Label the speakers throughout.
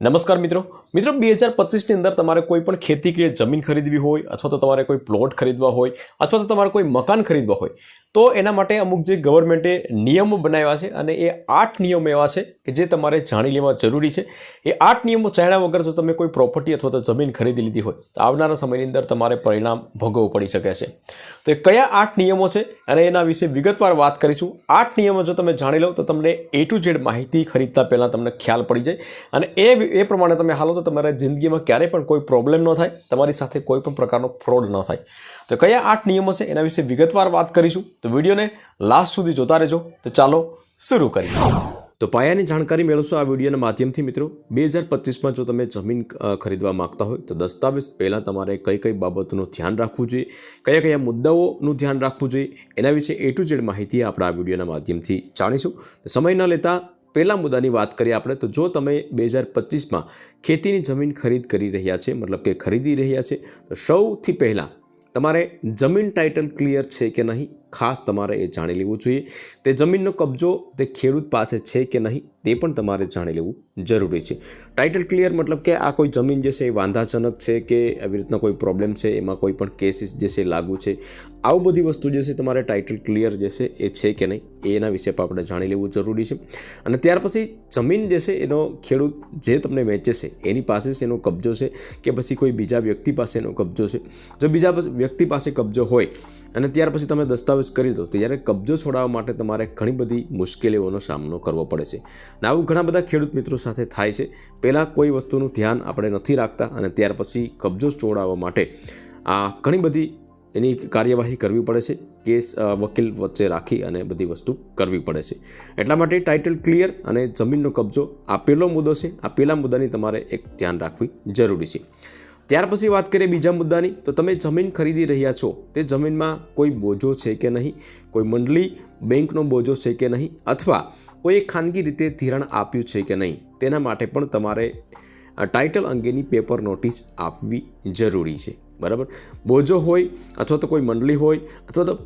Speaker 1: નમસ્કાર મિત્રો. મિત્રો, બે હજાર પચીસની અંદર તમારે કોઈ પણ ખેતી કે જમીન ખરીદવી હોય, અથવા તો તમારે કોઈ પ્લોટ ખરીદવા હોય, અથવા તો તમારે કોઈ મકાન ખરીદવા હોય તો એના માટે અમુક જે ગવર્મેન્ટે નિયમો બનાવ્યા છે અને એ આઠ નિયમો એવા છે કે જે તમારે જાણી લેવા જરૂરી છે. એ આઠ નિયમો જાણ્યા વગર જો તમે કોઈ પ્રોપર્ટી અથવા તો જમીન ખરીદી લીધી હોય, તો આવનારા સમયની અંદર તમારે પરિણામ ભોગવવું પડી શકે છે. તો એ કયા આઠ નિયમો છે અને એના વિશે વિગતવાર વાત કરીશું. આઠ નિયમો જો તમે જાણી લો, તો તમને એ ટુ ઝેડ માહિતી ખરીદતા પહેલાં તમને ખ્યાલ પડી જાય અને એ એ પ્રમાણે તમે હાલો તો તમારા જિંદગીમાં ક્યારેય પણ કોઈ પ્રોબ્લેમ ન થાય, તમારી સાથે કોઈ પણ પ્રકારનો ફ્રોડ ન થાય. તો કયા આઠ નિયમો છે એના વિશે વિગતવાર વાત કરીશું. તો વિડીયોને લાસ્ટ સુધી જોતા રહેજો. તો ચાલો શરૂ કરીએ. તો પાયાની જાણકારી મેળવશો આ વિડીયોના માધ્યમથી મિત્રો. બે હજાર પચીસમાં જો તમે જમીન ખરીદવા માંગતા હોય તો દસ્તાવેજ પહેલાં તમારે કઈ કઈ બાબતોનું ધ્યાન રાખવું જોઈએ, કયા કયા મુદ્દાઓનું ધ્યાન રાખવું જોઈએ, એના વિશે એ ટુ ઝેડ માહિતી આપણે આ વિડીયોના માધ્યમથી જાણીશું. તો સમય ન લેતા પહેલા મુદ્દાની વાત કરીએ આપણે. તો જો તમે બે હજાર પચીસમાં ખેતીની જમીન ખરીદ કરી રહ્યા છે, મતલબ કે ખરીદી રહ્યા છે, તો સૌથી પહેલાં તમારે જમીન ટાઇટલ ક્લિયર છે કે નહીં? ખાસ તમારે એ જાણી લેવું જોઈએ. તે જમીનનો કબજો તે ખેડૂત પાસે છે કે નહીં, તે પણ તમારે જાણી લેવું જરૂરી છે. ટાઇટલ ક્લિયર મતલબ કે આ કોઈ જમીન જે છે એ વાંધાજનક છે કે આવી રીતના કોઈ પ્રોબ્લેમ છે, એમાં કોઈ પણ કેસીસ જે છે લાગુ છે. આવું બધી વસ્તુ જે છે તમારે ટાઇટલ ક્લિયર જે છે એ છે કે નહીં, એના વિશે પણ આપણે જાણી લેવું જરૂરી છે. અને ત્યાર પછી જમીન જે છે એનો ખેડૂત જે તમને વેચે છે, એની પાસે છે એનો કબજો છે કે પછી કોઈ બીજા વ્યક્તિ પાસે એનો કબજો છે. જો બીજા વ્યક્તિ પાસે કબજો હોય અને ત્યાર પછી તમે દસ્તાવેજ કરી દો ત્યારે કબજો છોડાવવા માટે તમારે ઘણી બધી મુશ્કેલીઓનો સામનો કરવો પડે છે. અને આવું ઘણા બધા ખેડૂત મિત્રો સાથે થાય છે. પહેલાં કોઈ વસ્તુનું ધ્યાન આપણે નથી રાખતા અને ત્યાર પછી કબજો છોડાવવા માટે આ ઘણી બધી એની કાર્યવાહી કરવી પડે છે. કેસ વકીલ વચ્ચે રાખી અને બધી વસ્તુ કરવી પડે છે. એટલા માટે ટાઇટલ ક્લિયર અને જમીનનો કબજો આ પહેલો મુદ્દો છે. આ પહેલા મુદ્દાની તમારે એક ધ્યાન રાખવી જરૂરી છે. ત્યાર પછી વાત કરીએ બીજા મુદ્દાની, તો તમે જમીન ખરીદી રહ્યા છો, તે જમીનમાં કોઈ બોજો છે કે નહીં? કોઈ મંડળી, બેંકનો બોજો છે કે નહીં? અથવા કોઈ ખાનગી રીતે ધિરાણ આપ્યું છે કે નહીં? તેના માટે પણ તમારે ટાઇટલ અંગેની પેપર નોટિસ આપવી જરૂરી છે. બરાબર? બોજો હોય, અથવા તો કોઈ મંડળી હોય, અથવા તો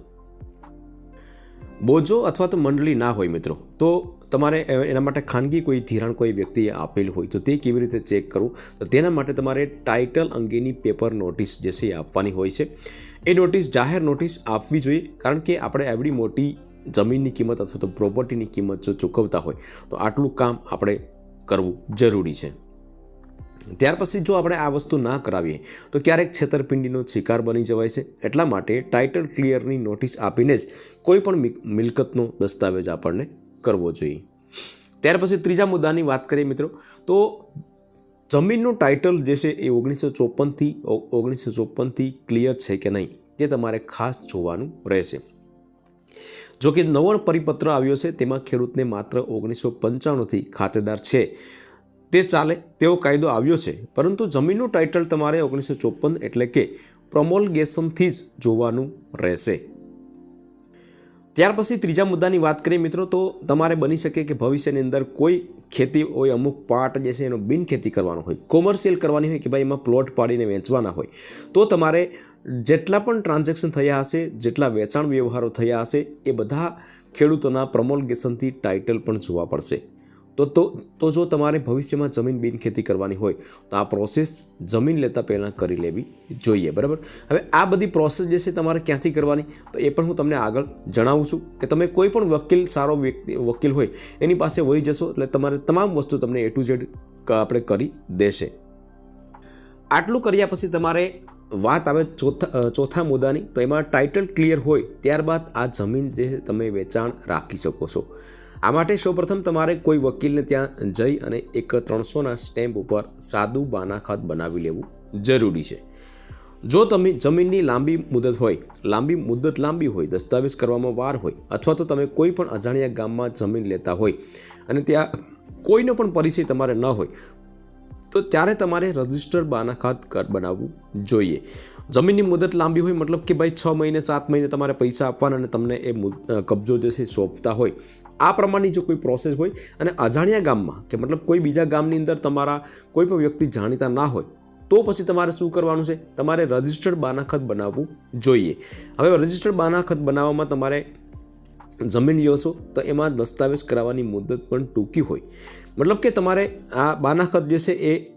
Speaker 1: બોજો અથવા તો મંડળી ના હોય મિત્રો, તો તમારે એના માટે ખાનગી કોઈ ધિરાણ કોઈ વ્યક્તિએ આપેલ હોય તો તે કેવી રીતે ચેક કરવું? તો તેના માટે તમારે ટાઇટલ અંગેની પેપર નોટિસ જે છે એ આપવાની હોય છે. એ નોટિસ, જાહેર નોટિસ આપવી જોઈએ, કારણ કે આપણે એવડી મોટી જમીનની કિંમત અથવા તો પ્રોપર્ટીની કિંમત જો ચૂકવતા હોય, તો આટલું કામ આપણે કરવું જરૂરી છે. ત્યાર પછી જો આપણે આ વસ્તુ ના કરાવીએ, તો ક્યારેક છેતરપિંડીનો શિકાર બની જવાય છે. એટલા માટે ટાઇટલ ક્લિયરની નોટિસ આપીને જ કોઈ પણ મિલકતનો દસ્તાવેજ આપણને કરવો જોઈએ. ત્યાર પછી ત્રીજા મુદ્દાની વાત કરીએ મિત્રો, તો જમીનનું ટાઇટલ જે છે એ ઓગણીસો ચોપનથી ઓગણીસો ચોપનથી ક્લિયર છે કે નહીં, તે તમારે ખાસ જોવાનું રહેશે. જો કે નવો પરિપત્ર આવ્યો છે, તેમાં ખેડૂતને માત્ર ઓગણીસો પંચાણુંથી ખાતેદાર છે. તે ચાલે, તેવો કાયદો આવ્યો છે, પરંતુ જમીનનું ટાઇટલ તમારે ઓગણીસો ચોપન એટલે કે પ્રોમોલગેશનથી જ જોવાનું રહેશે. ત્યાર પછી ત્રીજા મુદ્દાની વાત કરીએ મિત્રો, તો તમારે બની શકે કે ભવિષ્યની અંદર કોઈ ખેતી હોય, અમુક પાર્ટ જે છે એનો બિન ખેતી કરવાનો હોય, કોમર્શિયલ કરવાની હોય કે ભાઈ એમાં પ્લોટ પાડીને વેચવાના હોય, તો તમારે જેટલા પણ ટ્રાન્ઝેક્શન થયા હશે, જેટલા વેચાણ વ્યવહારો થયા હશે, એ બધા ખેડૂતોના પ્રમોલગેશનથી ટાઇટલ પણ જોવા પડશે. તો તો તો જો તમારે ભવિષ્યમાં જમીન બિનખેતી કરવાની હોય, તો આ પ્રોસેસ જમીન લેતા પહેલાં કરી લેવી જોઈએ, બરાબર? હવે આ બધી પ્રોસેસ જે છે તમારે ક્યાંથી કરવાની? તો એ પણ હું તમને આગળ જણાવું છું કે તમે કોઈ પણ વકીલ, સારો વ્યક્તિ, વકીલ હોય, એની પાસે વહી જશો, એટલે તમારે તમામ વસ્તુ તમને એ ટુ ઝેડ આપણે કરી દેશે. આટલું કર્યા પછી તમારે વાત આવે ચોથા ચોથા મુદ્દાની, તો એમાં ટાઇટલ ક્લિયર હોય, ત્યારબાદ આ જમીન જે તમે વેચાણ રાખી શકો છો. આ માટે સૌપ્રથમ તમારે કોઈ વકીલને ત્યાં જઈ અને એક ત્રણસોના સ્ટેમ્પ ઉપર સાદું બાનાખાત બનાવી લેવું જરૂરી છે. જો તમે જમીનની લાંબી મુદત હોય, લાંબી મુદત લાંબી હોય, દસ્તાવેજ કરવામાં વાર હોય, અથવા તો તમે કોઈ પણ અજાણ્યા ગામમાં જમીન લેતા હોય અને ત્યાં કોઈનો પણ પરિચય તમારે ન હોય તો ત્યારે તમારે રજિસ્ટર બાનાખાત કર બનાવવું જોઈએ. જમીનની મુદત લાંબી હોય મતલબ કે ભાઈ છ મહિને, સાત મહિને તમારે પૈસા આપવાના અને તમને એ કબજો જે છે સોંપતા હોય. આ પ્રમાણની જો કોઈ પ્રોસેસ હોય અને અજાણ્યા ગામમાં કે મતલબ કોઈ બીજા ગામની અંદર તમારા કોઈ પણ વ્યક્તિ જાણીતા ના હોય, તો પછી તમારે શું કરવાનું છે? તમારે રજિસ્ટર્ડ બાનાખત બનાવવું જોઈએ. હવે રજિસ્ટર્ડ બાનાખત બનાવવામાં તમારે જમીન લ્યો છો, તો એમાં દસ્તાવેજ કરાવવાની મુદત પણ ટૂંકી હોય. મતલબ કે તમારે આ બાનાખત જે છે એ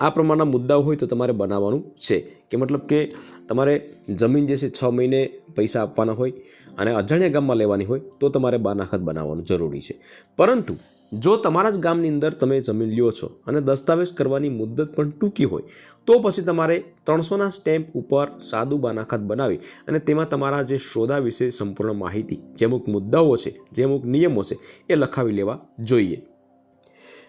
Speaker 1: આ પ્રમાણના મુદ્દાઓ હોય તો તમારે બનાવવાનું છે. કે મતલબ કે તમારે જમીન જે છે છ મહિને પૈસા આપવાના હોય અને અજાણ્યા ગામમાં લેવાની હોય તો તમારે બાનાખત બનાવવાનું જરૂરી છે. પરંતુ જો તમારા જ ગામની અંદર તમે જમીન લ્યો છો અને દસ્તાવેજ કરવાની મુદત પણ ટૂંકી હોય, તો પછી તમારે ત્રણસોના સ્ટેમ્પ ઉપર સાદું બાનાખાત બનાવી અને તેમાં તમારા જે સોદા વિશે સંપૂર્ણ માહિતી જે અમુક મુદ્દાઓ છે જે અમુક નિયમો છે, એ લખાવી લેવા જોઈએ.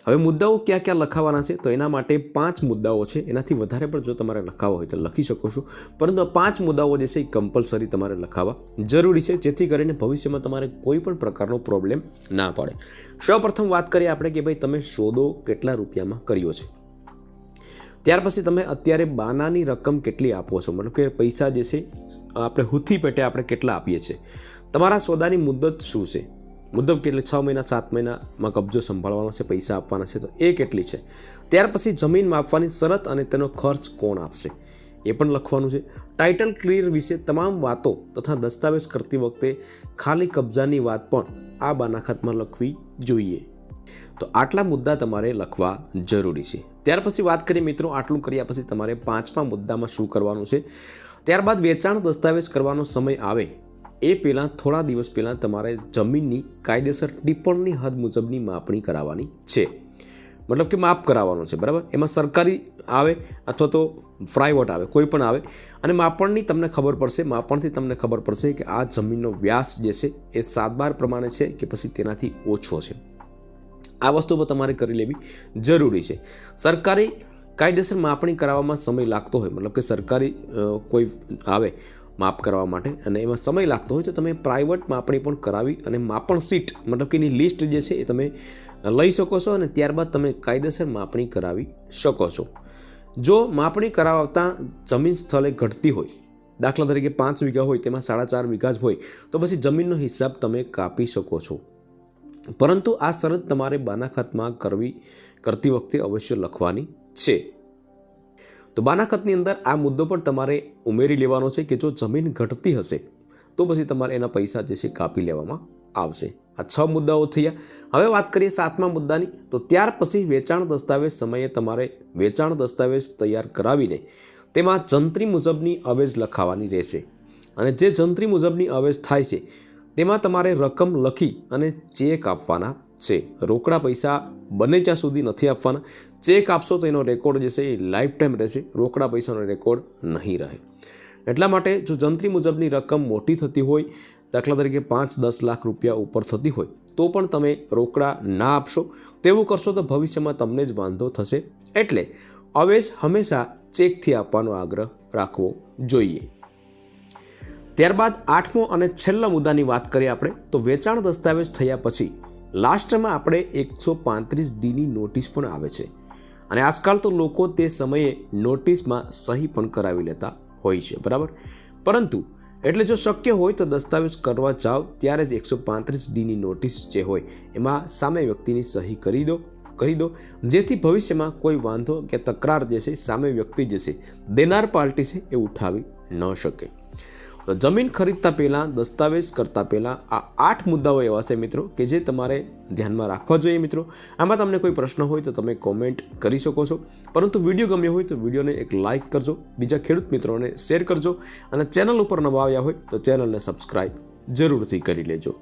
Speaker 1: હવે મુદ્દાઓ ક્યાં ક્યાં લખાવાના છે? તો એના માટે પાંચ મુદ્દાઓ છે. એનાથી વધારે પણ જો તમારે લખાવવા હોય તો લખી શકો છો. પરંતુ પાંચ મુદ્દાઓ જે છે એ કમ્પલસરી તમારે લખાવવા જરૂરી છે, જેથી કરીને ભવિષ્યમાં તમારે કોઈ પણ પ્રકારનો પ્રોબ્લેમ ના પડે. સૌપ્રથમ વાત કરીએ આપણે કે ભાઈ તમે સોદો કેટલા રૂપિયામાં કર્યો છે? ત્યાર પછી તમે અત્યારે બાનાની રકમ કેટલી આપો છો? મતલબ કે પૈસા જે છે, આપણે હુથી પેટે આપણે કેટલા આપીએ છીએ? તમારા સોદાની મુદ્દત શું છે? મુદ્દત કેટલે છ મહિના, સાત મહિનામાં કબજો સંભાળવાનો છે, પૈસા આપવાના છે, તો એ કેટલી છે? ત્યાર પછી જમીન માપવાની શરત અને તેનો ખર્ચ કોણ આપશે? એ પણ લખવાનું છે. ટાઇટલ ક્લિયર વિશે તમામ વાતો તથા દસ્તાવેજ કરતી વખતે ખાલી કબજાની વાત પણ આ બાનાખાતમાં લખવી જોઈએ. તો આટલા મુદ્દા તમારે લખવા જરૂરી છે. ત્યાર પછી વાત કરીએ મિત્રો, આટલું કર્યા પછી તમારે પાંચમા મુદ્દામાં શું કરવાનું છે? ત્યારબાદ વેચાણ દસ્તાવેજ કરવાનો સમય આવે. એ પહેલાં થોડા દિવસ પહેલાં તમારે જમીનની કાયદેસર ટિપ્પણની હદ મુજબની માપણી કરાવવાની છે. મતલબ કે માપ કરાવવાનો છે, બરાબર? એમાં સરકારી આવે અથવા તો પ્રાઇવેટ આવે, કોઈ પણ આવે. અને માપણની તમને ખબર પડશે, માપણથી તમને ખબર પડશે કે આ જમીનનો વ્યાસ જે છે એ સાત બાર પ્રમાણે છે કે પછી તેનાથી ઓછો છે. આ વસ્તુ પર તમારે કરી લેવી જરૂરી છે. સરકારી કાયદેસર માપણી કરાવવામાં સમય લાગતો હોય, મતલબ કે સરકારી કોઈ આવે માપ કરવા માટે. અને એમાં સમય લાગતો હોય તો તમે પ્રાઇવેટ માપણી પણ કરાવી અને માપણ સીટ મતલબ કે એની લિસ્ટ જે છે એ તમે લઈ શકો છો અને ત્યારબાદ તમે કાયદેસર માપણી કરાવી શકો છો. જો માપણી કરાવતા જમીન સ્થળે ઘટતી હોય, દાખલા તરીકે પાંચ વીઘા હોય, તેમાં સાડા ચાર વીઘા જ હોય, તો પછી જમીનનો હિસાબ તમે કાપી શકો છો. પરંતુ આ શરત તમારે બાનાખાતમાં કરવી, કરતી વખતે અવશ્ય લખવાની છે. તો બાનાખતની અંદર આ મુદ્દો પણ તમારે ઉમેરી લેવાનો છે કે જો જમીન ઘટતી હશે, તો પછી તમારે એના પૈસા જે છે કાપી લેવામાં આવશે. આ છ મુદ્દાઓ થયા. હવે વાત કરીએ સાતમા મુદ્દાની, તો ત્યાર પછી વેચાણ દસ્તાવેજ સમયે તમારે વેચાણ દસ્તાવેજ તૈયાર કરાવીને તેમાં જંત્રી મુજબની અવેજ લખાવાની રહેશે. અને જે જંત્રી મુજબની અવેજ થાય છે, તેમાં તમારે રકમ લખી અને ચેક આપવાના છે. રોકડા પૈસા બને ત્યાં સુધી નથી આપવાના. ચેક આપશો તો એનો રેકોર્ડ જે છે એ લાઈફ ટાઈમ રહેશે. રોકડા પૈસાનો રેકોર્ડ નહીં રહે. એટલા માટે જો જંત્રી મુજબની રકમ મોટી થતી હોય, દાખલા તરીકે પાંચ દસ લાખ રૂપિયા ઉપર થતી હોય, તો પણ તમે રોકડા ના આપશો. તેવું કરશો તો ભવિષ્યમાં તમને જ વાંધો થશે. એટલે અવેશ હંમેશા ચેકથી આપવાનો આગ્રહ રાખવો જોઈએ. ત્યારબાદ આઠમો અને છેલ્લા મુદ્દાની વાત કરીએ આપણે, તો વેચાણ દસ્તાવેજ થયા પછી લાસ્ટમાં આપણે એકસો પાંત્રીસ ડીની નોટિસ પણ આવે છે. અને આજકાલ તો લોકો તે સમયે નોટિસમાં સહી પણ કરાવી લેતા હોય છે, બરાબર? પરંતુ એટલે જો શક્ય હોય તો દસ્તાવેજ કરવા જાઓ ત્યારે જ એકસો પાંત્રીસ ડીની નોટિસ જે હોય, એમાં સામે વ્યક્તિની સહી કરી દો કરી દો, જેથી ભવિષ્યમાં કોઈ વાંધો કે તકરાર જે છે સામે વ્યક્તિ જે છે, દેનાર પાર્ટી છે એ ઉઠાવી ન શકે. તો જમીન ખરીદતા પહેલાં, દસ્તાવેજ કરતાં પહેલાં આ આઠ મુદ્દાઓ એવા છે મિત્રો કે જે તમારે ધ્યાનમાં રાખવા જોઈએ મિત્રો. આમાં તમને કોઈ પ્રશ્ન હોય તો તમે કોમેન્ટ કરી શકો છો. પરંતુ વીડિયો ગમ્યો હોય તો વિડીયોને એક લાઇક કરજો, બીજા ખેડૂત મિત્રોને શેર કરજો અને ચેનલ ઉપર નવા આવ્યા હોય તો ચેનલને સબસ્ક્રાઈબ જરૂરથી કરી લેજો.